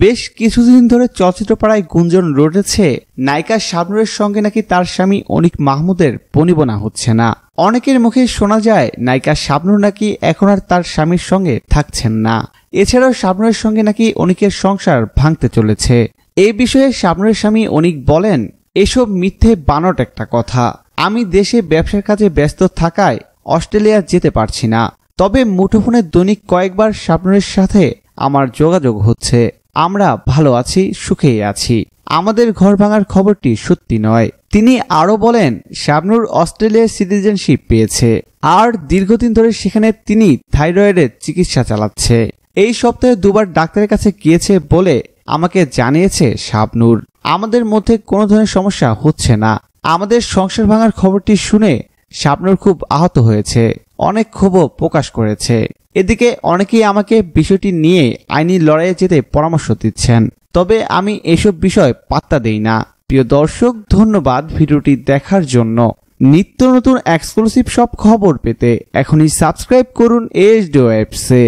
বেশ কিছুদিন ধরে চলচ্চিত্র পাড়ায় গুঞ্জন রটেছে, নায়িকা শাবনুরের সঙ্গে নাকি তার স্বামী অনিক মাহমুদের বনিবনা হচ্ছে না। অনেকের মুখে শোনা যায়, নায়িকা শাবনুর নাকি এখন আর তার স্বামীর সঙ্গে থাকছেন না। এছাড়াও শাবনুরের সঙ্গে নাকি অনিকের সংসার ভাঙতে চলেছে। এই বিষয়ে শাবনুরের স্বামী অনিক বলেন, এসব মিথ্যে বানট একটা কথা। আমি দেশে ব্যবসার কাজে ব্যস্ত থাকায় অস্ট্রেলিয়া যেতে পারছি না। তবে মুঠোফোনে দৈনিক কয়েকবার শাবনুরের সাথে আমার যোগাযোগ হচ্ছে। আমরা ভালো আছি সুখেই আছি। আমাদের ঘর ভাঙার খবরটি সত্যি নয়। তিনি আরও বলেন, শাবনুর অস্ট্রেলিয়ার সিটিজেনশিপ পেয়েছে। আর দীর্ঘদিন ধরে সেখানে তিনি থাইরয়েডের চিকিৎসা চালাচ্ছে। এই সপ্তাহে দুবার ডাক্তারের কাছে গিয়েছে বলে আমাকে জানিয়েছে শাবনুর। আমাদের মধ্যে কোনো ধরনের সমস্যা হচ্ছে না। আমাদের সংসার ভাঙার খবরটি শুনে শাবনুর খুব আহত হয়েছে, অনেক ক্ষোভও প্রকাশ করেছে। এদিকে অনেকেই আমাকে বিষয়টি নিয়ে আইনি লড়াইয়ে যেতে পরামর্শ দিচ্ছেন, তবে আমি এসব বিষয় পাত্তা দেই না। প্রিয় দর্শক, ধন্যবাদ ভিডিওটি দেখার জন্য। নিত্য নতুন এক্সক্লুসিভ সব খবর পেতে এখনই সাবস্ক্রাইব করুন এইচ এইচডি ওয়েবসে